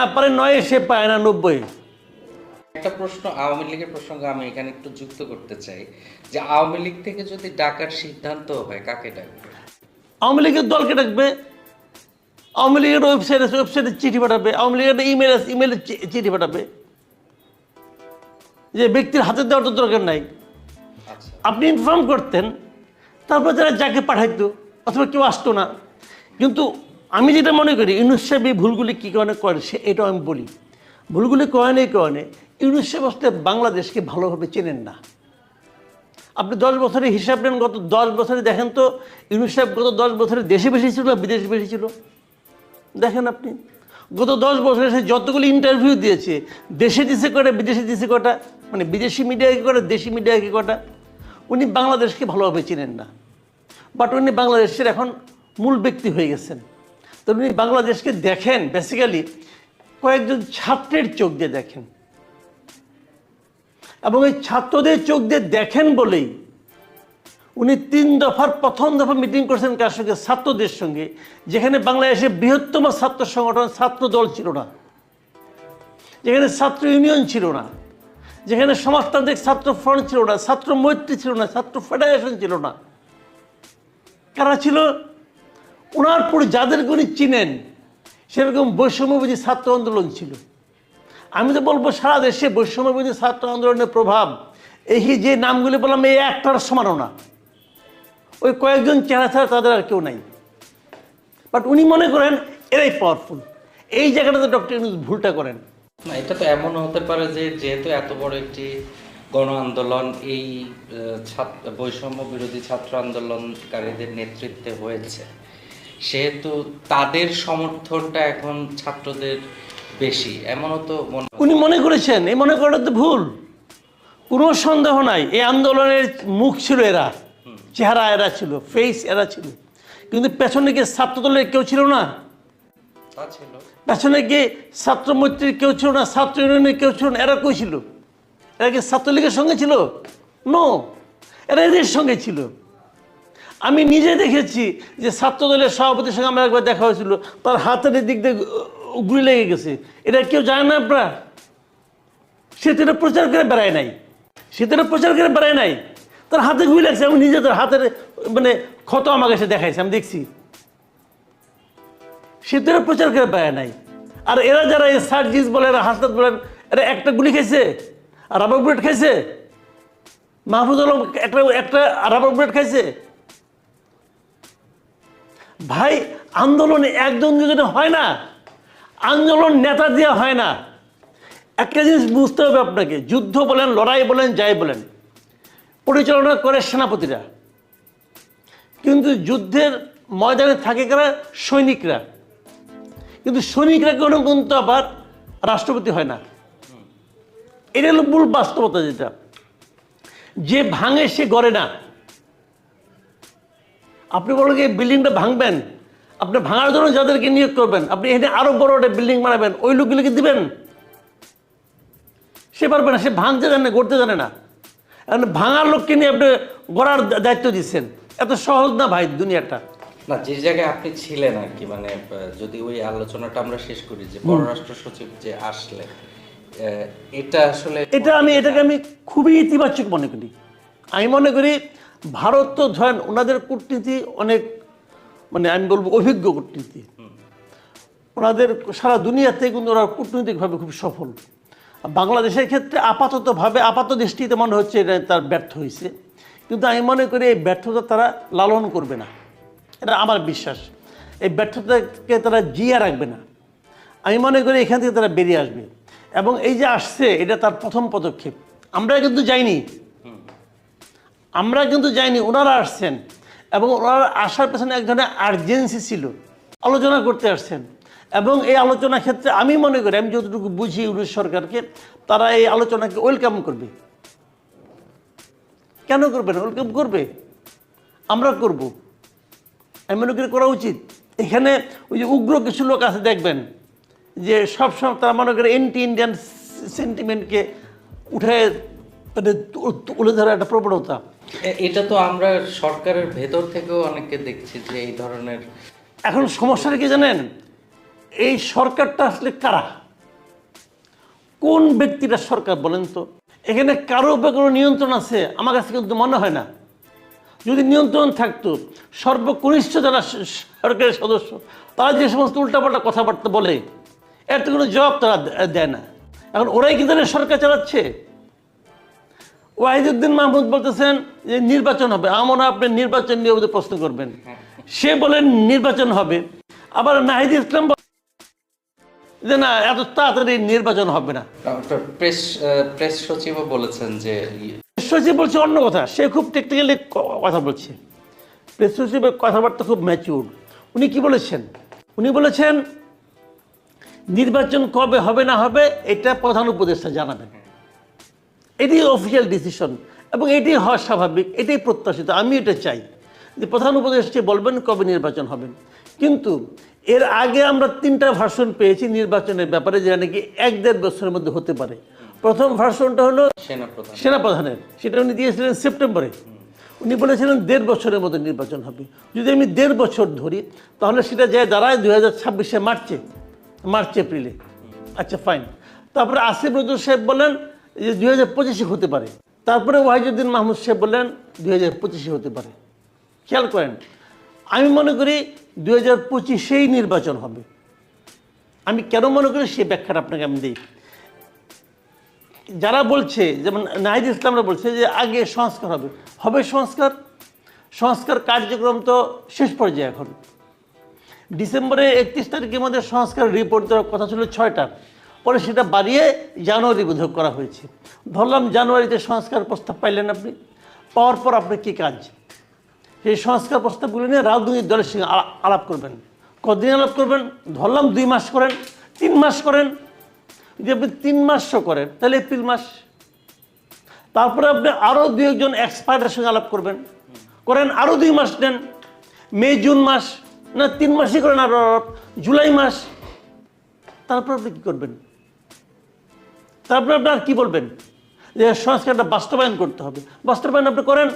না পারে নয় সে পায় না নব্বই একটা প্রশ্ন আওয়ামী লীগের প্রসঙ্গে আমি এখানে একটু যুক্ত করতে চাই যে আওয়ামী লীগ থেকে যদি ডাকার সিদ্ধান্ত হয় কাকে ডাকবে? আওয়ামী লীগের দলকে ডাকবে আওয়ামী লীগের ওয়েবসাইট আছে ওয়েবসাইটে চিঠি পাঠাবে আওয়ামী লীগের ইমেল আছে ইমেলে চিঠি পাঠাবে। যে ব্যক্তির হাতে দেওয়ার তো দরকার নাই। আচ্ছা। আপনি ইনফর্ম করতেন তারপর যারা যাকে পাঠাইতো অথবা কেউ আসতো না কিন্তু আমি যেটা মনে করি, ইউনুস এই ভুলগুলি কী কারণে করে সে এটাও আমি বলি। ভুলগুলি করেন এই কারণে ইউনুস আসলে বাংলাদেশকে ভালোভাবে চেনেন না। আপনি দশ বছরে হিসাব নেন, গত দশ বছরে দেখেন তো, ইউনুস গত দশ বছরে দেশে বেশি ছিল, বিদেশে বেশি ছিল? দেখেন আপনি, গত দশ বছরে সে যতগুলি ইন্টারভিউ দিয়েছে, দেশে দিছে কটা বিদেশে দিছে কটা মানে বিদেশি মিডিয়াকে কটা দেশি মিডিয়াকে কটা উনি বাংলাদেশকে ভালোভাবে চেনেন না। বাট উনি বাংলাদেশের এখন মূল ব্যক্তি হয়ে গেছেন। তো উনি বাংলাদেশকে দেখেন বেসিক্যালি কয়েকজন ছাত্রের চোখ দিয়ে দেখেন। এবং এই ছাত্রদের চোখ দিয়ে দেখেন বলেই উনি তিন দফার, প্রথম দফা মিটিং করেছেন কার সঙ্গে? ছাত্রদের সঙ্গে, যেখানে বাংলাদেশের বৃহত্তম ছাত্র সংগঠন, ছাত্র দল ছিল না। যেখানে ছাত্র ইউনিয়ন ছিল না। যেখানে সমাজতান্ত্রিক ছাত্র ফ্রন্ট ছিল না, ছাত্র মৈত্রী ছিল না, ছাত্র ফেডারেশন ছিল না। কারা ছিল? ওনার পরে যাদেরকে উনি চিনেন, সেরকম বৈষম্যবাদী ছাত্র আন্দোলন ছিল। আমি তো বলব সারা দেশে বৈষম্যবাদী ছাত্র আন্দোলনের প্রভাব। এই যে নামগুলি বললাম, এই একটার সমানও না। ওই কয়েকজন চেহারা ছাড়া তাদের আর কেউ নাই। বাট উনি মনে করেন, এরাই পাওয়ারফুল এই জায়গাটাতে ডক্টর ইউনুস ভুলটা করেন। না, এটা তো এমন হতে পারে যে যেহেতু এত বড় একটি গণ আন্দোলন, এই ছাত্র, বৈষম্য বিরোধী ছাত্র আন্দোলনকারীদের নেতৃত্বে হয়েছে। সেহেতু তাদের সমর্থনটা এখন ছাত্রদের বেশি এমনও তো উনি মনে করেছেন এই মনে করাটা তো ভুল। কোনো সন্দেহ নাই এই আন্দোলনের মুখ ছিল এরা চেহারা এরা ছিল ফেস এরা ছিল। কিন্তু পেছনে গিয়ে ছাত্রদলের কেউ ছিল না। পেছনে গিয়ে ছাত্র মৈত্রীর কেউ ছিল না ছাত্র ইউনিয়নের কেউ ছিল না এরা কই ছিল? এরা কি ছাত্রলীগের সঙ্গে ছিল? নো এরা এদের সঙ্গে ছিল। আমি নিজে দেখেছি যে ছাত্রদলের সভাপতির সঙ্গে আমার একবার দেখা হয়েছিল। তার হাতের দিক দিয়ে গুলি লেগে গেছে। এটা কেউ জানে না আপনারা? সে তো প্রচার করে বেড়ায় নাই। সে তো প্রচার করে বেড়ায় নাই। তার হাতে গুলি লাগছে, আমি নিজে তার হাতের মানে ক্ষত আমাকে সে দেখাইছে, আমি দেখছি। সে তো প্রচার করে বেড়ায় নাই। আর এরা যারা এই সার্জিস বলে এরা হাসপাত বলেন, এরা একটা গুলি খাইছে, আর রাবার বুলেট খাইছে। মাহফুজ আলম একটা একটা রাবার বুলেট খাইছে। ভাই, আন্দোলনে একজন দুজনে হয় না, আন্দোলন নেতা দিয়ে হয় না, একটা জিনিস বুঝতে হবে আপনাকে, যুদ্ধ বলেন, লড়াই বলেন, যাই বলেন, পরিচালনা করে সেনাপতিরা। কিন্তু যুদ্ধের ময়দানে থাকে কারা? সৈনিকরা। কিন্তু সৈনিকরা কোনো কিন্তু আবার রাষ্ট্রপতি হয় না। এটা হলো মূল বাস্তবতা যেটা। যে ভাঙে সে গড়ে না। আপনি বলেন যে বিল্ডিংটা ভাঙবেন? আপনি ভাঙার জন্য যাদেরকে নিয়োগ করবেন আপনি এখানে আরও বড় একটা বিল্ডিং বানাবেন ওই লোকগুলিকে দিবেন? সে পারবে না সে ভাঙতে জানে না গড়তে জানে না। এখন ভাঙার লোককে নিয়ে আপনি গড়ার দায়িত্ব দিচ্ছেন। এত সহজ না ভাই দুনিয়াটা? না যে জায়গায় আপনি ছিলেন আর কি মানে যদি ওই আলোচনাটা আমরা শেষ করি যে পররাষ্ট্র সচিব যে আসলে এটা আসলে এটা আমি এটাকে আমি খুবই ইতিবাচক মনে করি। আমি মনে করি ভারত তো ধরেন ওনাদের কূটনীতি অনেক মানে আমি বলব অভিজ্ঞ কূটনীতি। ওনাদের সারা দুনিয়াতে কিন্তু ওরা কূটনৈতিকভাবে খুব সফল। বাংলাদেশের ক্ষেত্রে আপাততভাবে, আপাত দৃষ্টিতে মনে হচ্ছে এটা তার ব্যর্থ হয়েছে। কিন্তু আমি মনে করি এই ব্যর্থতা তারা লালন করবে না। এটা আমার বিশ্বাস। এই ব্যর্থতাকে তারা জিয়া রাখবে না। আমি মনে করি এখান থেকে তারা বেরিয়ে আসবে। এবং এই যে আসছে, এটা তার প্রথম পদক্ষেপ। আমরা কিন্তু যাইনি। আমরা কিন্তু যাইনি, ওনারা আসছেন। এবং ওনারা আসার পেছনে এক ধরনের আর্জেন্সি ছিল। আলোচনা করতে আসছেন। এবং এই আলোচনা ক্ষেত্রে আমি মনে করি, আমি যতটুকু বুঝি ইউরোপ সরকারকে, তারা এই আলোচনাকে ওয়েলকাম করবে। কেন করবে না? ওয়েলকাম করবে। আমরা করব। আমি মনে করি করা উচিত। এখানে ওই যে উগ্র কিছু লোক আছে, দেখবেন, যে সবসময় তারা মনে করে এন্টি ইন্ডিয়ান সেন্টিমেন্টকে উঠে তুলে ধরার একটা প্রবণতা। এটা তো আমরা সরকারের ভেতর থেকেও অনেকে দেখছি যে এই ধরনের এখন সমস্যাটা কি জানেন? এই সরকারটা আসলে কারা? কোন ব্যক্তিটা সরকার বলেন তো? এখানে কারও উপরে কোনো নিয়ন্ত্রণ আছে? আমার কাছে কিন্তু মনে হয় না। যদি নিয়ন্ত্রণ থাকতো, সর্বকনিষ্ঠ যারা সরকারের সদস্য, তারা যে সমস্ত উল্টাপাল্টা কথাবার্তা বলে, এর তো কোনো জবাব তারা দেয় না। এখন ওরাই কিন্তু তাহলে সরকার চালাচ্ছে? ওয়াহিদুদ্দিন মাহমুদ বলতেছেন যে নির্বাচন হবে। আমার আপনি নির্বাচন নিয়ে প্রশ্ন করবেন। সে বলেন নির্বাচন হবে। আবার নাহিদ ইসলাম যে না এত তাড়াতাড়ি নির্বাচন হবে না। প্রেস প্রেস সচিবও বলেছেন যে সচিব বলছে অন্য কথা। সে খুব টেকনিক্যালি কথা বলছে। প্রেস সচিবের কথাবার্তা খুব ম্যাচিউর উনি কি বলেছেন? উনি বলেছেন নির্বাচন কবে হবে না হবে এটা প্রধান উপদেষ্টা জানাবেন। এটি অফিসিয়াল ডিসিশন এবং এটি হওয়া স্বাভাবিক এটাই প্রত্যাশিত। আমি এটা চাই যে প্রধান উপদেষ্টা বলবেন কবে নির্বাচন হবেন কিন্তু এর আগে আমরা তিনটা ভার্সন পেয়েছি নির্বাচনের ব্যাপারে যেটা নাকি এক দেড় বছরের মধ্যে হতে পারে। প্রথম ভার্সনটা হলো সেনাপ্রধান সেনাপ্রধানের সেটা উনি দিয়েছিলেন সেপ্টেম্বরে। উনি বলেছিলেন দেড় বছরের মধ্যে নির্বাচন হবে। যদি আমি দেড় বছর ধরি তাহলে সেটা যায় দাঁড়ায় দুই হাজার ছাব্বিশে মার্চে মার্চ এপ্রিলে। আচ্ছা ফাইন তারপরে আসিফ নজরুল সাহেব বলেন যে দুই হাজার পঁচিশে হতে পারে। তারপরে ওয়াহিদুদ্দিন মাহমুদ সাহেব বললেন দুই হাজার পঁচিশে হতে পারে। খেয়াল করেন, আমি মনে করি দুই হাজার পঁচিশেই নির্বাচন হবে। আমি কেন মনে করি সে ব্যাখ্যাটা আপনাকে আমি দিই। যারা বলছে, যেমন নাহিদ ইসলামরা বলছে যে আগে সংস্কার হবে। হবে সংস্কার। সংস্কার কার্যক্রম তো শেষ পর্যায়ে এখন। ডিসেম্বরে একত্রিশ তারিখের মধ্যে সংস্কার রিপোর্ট দেওয়ার কথা ছিল ছয়টার পরে সেটা বাড়িয়ে জানুয়ারি বোধহয় করা হয়েছে। ধরলাম জানুয়ারিতে সংস্কার প্রস্তাব পাইলেন আপনি। পাওয়ার পর আপনার কী কাজ? সেই সংস্কার প্রস্তাবগুলো নিয়ে রাজনৈতিক দলের সঙ্গে আলাপ করবেন। কদিন আলাপ করবেন? ধরলাম দুই মাস করেন, তিন মাস করেন। যদি আপনি তিন মাসও করেন, তাহলে এপ্রিল মাস। তারপরে আপনি আরও দুই একজন এক্সপার্টের সঙ্গে আলাপ করবেন। করেন আরও দুই মাস নেন। মে, জুন মাস, না, তিন মাসই করেন আরও জুলাই মাস। তারপর আপনি কী করবেন? তারপরে আপনার কি বলবেন? যে সংস্কারটা বাস্তবায়ন করতে হবে। বাস্তবায়ন আপনি করেন,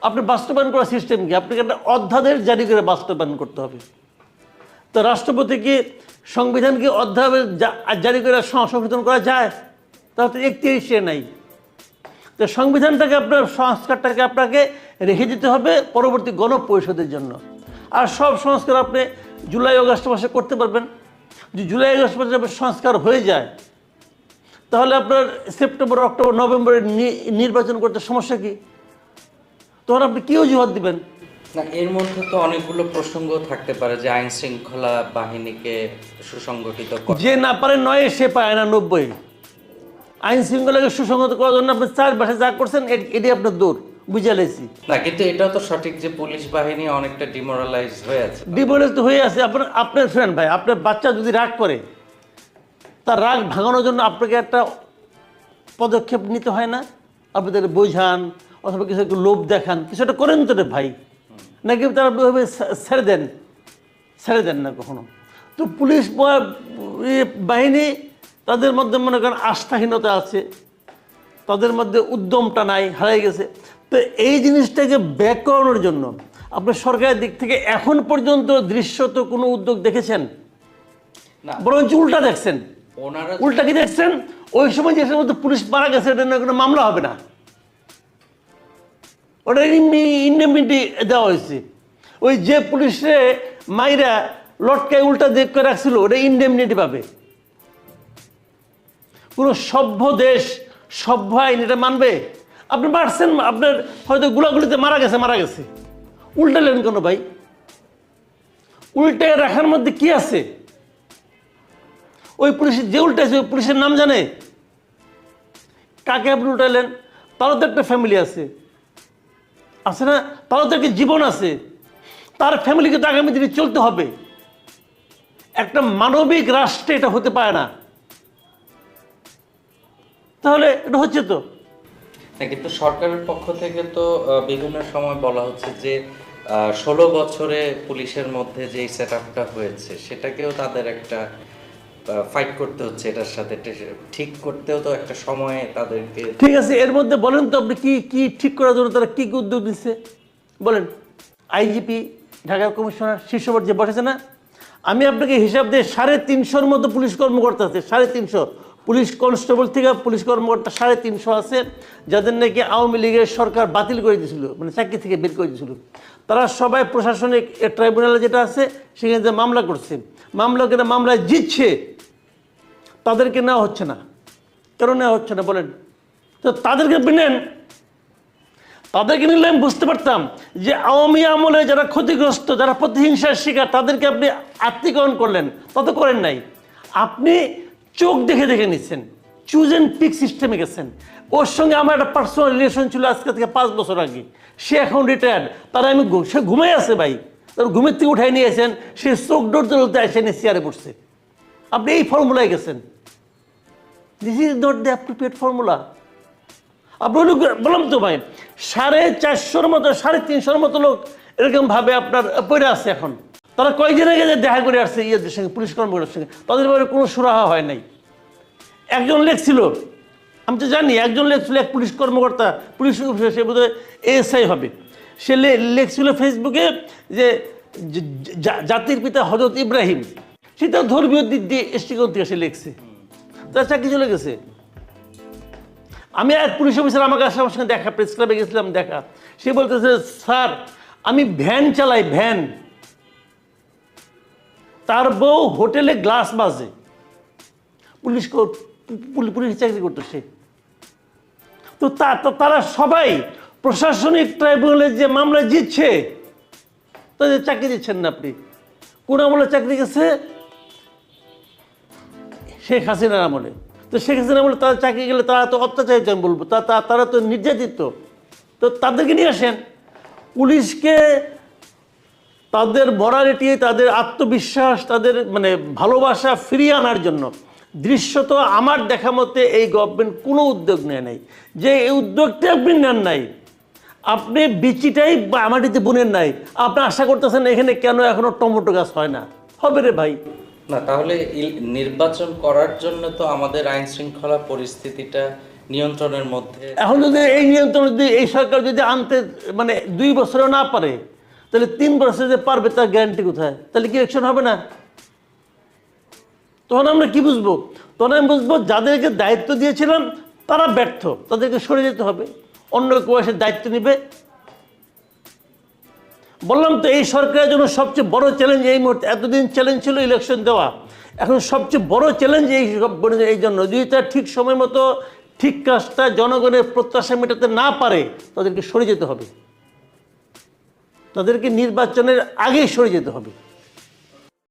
আপনি বাস্তবায়ন করার সিস্টেম কি? আপনাকে একটা অধ্যাদেশ জারি করে বাস্তবায়ন করতে হবে। তো রাষ্ট্রপতিকে সংবিধানকে অধ্যায় জা- জারি করে সংশোধন করা যায়? তাহলে তো একত্রিশে নাই। তো সংবিধানটাকে আপনার, সংস্কারটাকে আপনাকে রেখে দিতে হবে পরবর্তী গণপরিষদের জন্য। আর সব সংস্কার আপনি জুলাই আগস্ট মাসে করতে পারবেন। যদি জুলাই আগস্ট মাসে সংস্কার হয়ে যায় তাহলে আপনার সেপ্টেম্বর অক্টোবর নভেম্বরে নির্বাচন করতে সমস্যা কি? তখন আপনি কী অজুহাত দিবেন? না এর মধ্যে তো অনেকগুলো প্রসঙ্গ থাকতে পারে যে আইন শৃঙ্খলা বাহিনীকে সুসংগঠিত যে না পারে নয় সে পায় না নব্বই। আইন শৃঙ্খলাকে সুসংগত করার জন্য আপনি চার মাসে যা করছেন এটি আপনার দূর। বুঝে লেছি। না কিন্তু এটাও তো সঠিক যে পুলিশ বাহিনী অনেকটা ডিমোরালাইজ হয়ে আছে। তো হয়ে আছে। আপনার আপনার ফ্রেন্ড ভাই আপনার বাচ্চা যদি রাগ করে তার রাগ ভাঙানোর জন্য আপনাকে একটা পদক্ষেপ নিতে হয় না? আপনি তাদের বোঝান অথবা কিছু একটু লোভ দেখান কিছু একটা করেন তো রে ভাই। নাকি তারা ওইভাবে ছেড়ে দেন? ছেড়ে দেন না কখনো। তো পুলিশ বাহিনী তাদের মধ্যে মনে করেন আস্থাহীনতা আছে। তাদের মধ্যে উদ্যমটা নাই হারিয়ে গেছে। তো এই জিনিসটাকে ব্যাক করানোর জন্য আপনার সরকারের দিক থেকে এখন পর্যন্ত দৃশ্যত কোনো উদ্যোগ দেখেছেন? বরঞ্চ উল্টা দেখছেন। ওনারা উল্টা কি দেখছেন? ওই সময় যে মধ্যে পুলিশ মারা গেছে এটা নিয়ে কোনো মামলা হবে না। ওটা ইন্ডেমিটি দেওয়া হয়েছে। ওই যে পুলিশে মাইরা লটকায় উল্টা দিক করে রাখছিল ওটা ইন্ডেমনিটি পাবে। কোনো সভ্য দেশ সভ্য আইন এটা মানবে। আপনি মারছেন আপনার হয়তো গুলাগুলিতে মারা গেছে মারা গেছে। উল্টালেন কেন ভাই? উল্টে রাখার মধ্যে কি আছে? ওই পুলিশের যে উল্টাছে ওই পুলিশের নাম জানে? কাকে আপনি উল্টালেন তারও তো একটা ফ্যামিলি আছে। আছে না? তারও তো একটা জীবন আছে? তার ফ্যামিলিকে তো আগামী দিনে চলতে হবে। একটা মানবিক রাষ্ট্রে এটা হতে পারে না। তাহলে এটা হচ্ছে তো। কিন্তু সরকারের পক্ষ থেকে তো বিভিন্ন সময় বলা হচ্ছে যে ষোলো বছরে পুলিশের মধ্যে যে সেট হয়েছে, সেটাকেও তাদের একটা ফাইট করতে হচ্ছে এটার সাথে। ঠিক করতেও তো একটা সময় তাদেরকে ঠিক আছে, এর মধ্যে বলেন তো আপনি কি কি ঠিক করার জন্য তারা কী উদ্যোগ নিচ্ছে? বলেন, আইজিপি ঢাকার কমিশনার শীর্ষ পর্যায়ে বসেছে না? আমি আপনাকে হিসাব দিয়ে সাড়ে তিনশোর মতো পুলিশ কর্মকর্তা আছে, সাড়ে তিনশো পুলিশ কনস্টেবল থেকে পুলিশ কর্মকর্তা সাড়ে তিনশো আছে, যাদের নাকি আওয়ামী লীগের সরকার বাতিল করে দিয়েছিল মানে চাকরি থেকে বের করে দিয়েছিল তারা সবাই প্রশাসনিক ট্রাইব্যুনালে যেটা আছে, সেখানে মামলা করছে, মামলা করে মামলায় জিতছে, তাদেরকে নেওয়া হচ্ছে না। কেন নেওয়া হচ্ছে না বলেন? তো তাদেরকে আপনি নেন। তাদেরকে নিলে আমি বুঝতে পারতাম যে আওয়ামী আমলে যারা ক্ষতিগ্রস্ত, যারা প্রতিহিংসার শিকার, তাদেরকে আপনি আত্মীকরণ করলেন তত করেন নাই। আপনি চোখ দেখে দেখে নিচ্ছেন। চুজ অ্যান্ড পিক সিস্টেমে গেছেন। ওর সঙ্গে আমার একটা পার্সোনাল রিলেশন ছিল আজকে থেকে পাঁচ বছর আগে। সে এখন রিটায়ার্ড তারা আমি সে ঘুমাই আছে ভাই। তার ঘুমের থেকে উঠাই নিয়েছেন সে চোখ ডোর দৌড়তে এসে নিয়ে চেয়ারে বসছে। আপনি এই ফর্মুলায় গেছেন। This is not the appropriate formula আপনি বললাম তো ভাই, সাড়ে চারশোর মতো, সাড়ে তিনশোর মতো লোক এরকমভাবে আপনার পড়ে আছে এখন। তারা কয়েকদিন আগে যে দেখা করে আসছে ইয়েদের সঙ্গে, পুলিশ কর্মকর্তার সঙ্গে, তাদের ব্যাপারে কোনো সুরাহা হয় নাই। একজন লেখছিল, আমি তো জানি, একজন লেখছিল, এক পুলিশ কর্মকর্তা, পুলিশ অফিসার, সে বোধহয় এএসআই হবে। সে লেখছিল ফেসবুকে যে জাতির পিতা হজরত ইব্রাহিম সেটা ধর্মীয় দিক দিয়ে দৃষ্টিকোণ থেকে সে লিখছে। তার চাকরি চলে গেছে। আমি এক পুলিশ অফিসার আমাকে আসার সঙ্গে দেখা প্রেস ক্লাবে গেছিলাম দেখা। সে বলতেছে, স্যার, আমি ভ্যান চালাই, ভ্যান। তার বউ হোটেলে গ্লাস বাজে। পুলিশ পুলিশ চাকরি করতো সে তো তারা সবাই প্রশাসনিক ট্রাইব্যুনালে যে মামলা জিতছে, তাদের চাকরি দিচ্ছেন না আপনি। কোন আমলে চাকরি গেছে? শেখ হাসিনার আমলে। তো শেখ হাসিনা আমলে তারা চাকরি গেলে তারা তো অত্যাচারিত, আমি বলব। তারা তো নির্যাতিত। তো তাদেরকে নিয়ে আসেন। পুলিশকে তাদের মরালিটি তাদের আত্মবিশ্বাস তাদের মানে ভালোবাসা ফিরিয়ে আনার জন্য দৃশ্যত আমার দেখা মতে এই গভর্নমেন্ট কোনো উদ্যোগ নেয় নাই। যে এই উদ্যোগটা আপনি নেন নাই আপনি বিচিটাই বা- মাটিতে বুনেন নাই আপনি আশা করতেছেন এখানে কেন এখনও টমেটো গাছ হয় না? হবে রে ভাই। না তাহলে নির্বাচন করার জন্য তো আমাদের আইন শৃঙ্খলা পরিস্থিতিটা নিয়ন্ত্রণের মধ্যে এখন যদি এই নিয়ন্ত্রণ যদি এই সরকার যদি আনতে মানে দুই বছরেও না পারে তাহলে তিন বছরে যে পারবে, তার গ্যারান্টি কোথায়? তাহলে কি ইলেকশন হবে না? তখন আমরা কি বুঝব? তখন আমি বুঝব যাদেরকে দায়িত্ব দিয়েছিলাম, তারা ব্যর্থ। তাদেরকে সরে যেতে হবে। অন্য কেউ এসে দায়িত্ব নেবে। বললাম তো এই সরকারের জন্য সবচেয়ে বড় চ্যালেঞ্জ এই মুহূর্তে, এতদিন চ্যালেঞ্জ ছিল ইলেকশন দেওয়া। এখন সবচেয়ে বড় চ্যালেঞ্জ এই সব- এই জন্য, যদি তারা ঠিক সময় মতো ঠিক কাজটা জনগণের প্রত্যাশা মেটাতে না পারে, তাদেরকে সরে যেতে হবে। তাদেরকে নির্বাচনের আগেই সরে যেতে হবে।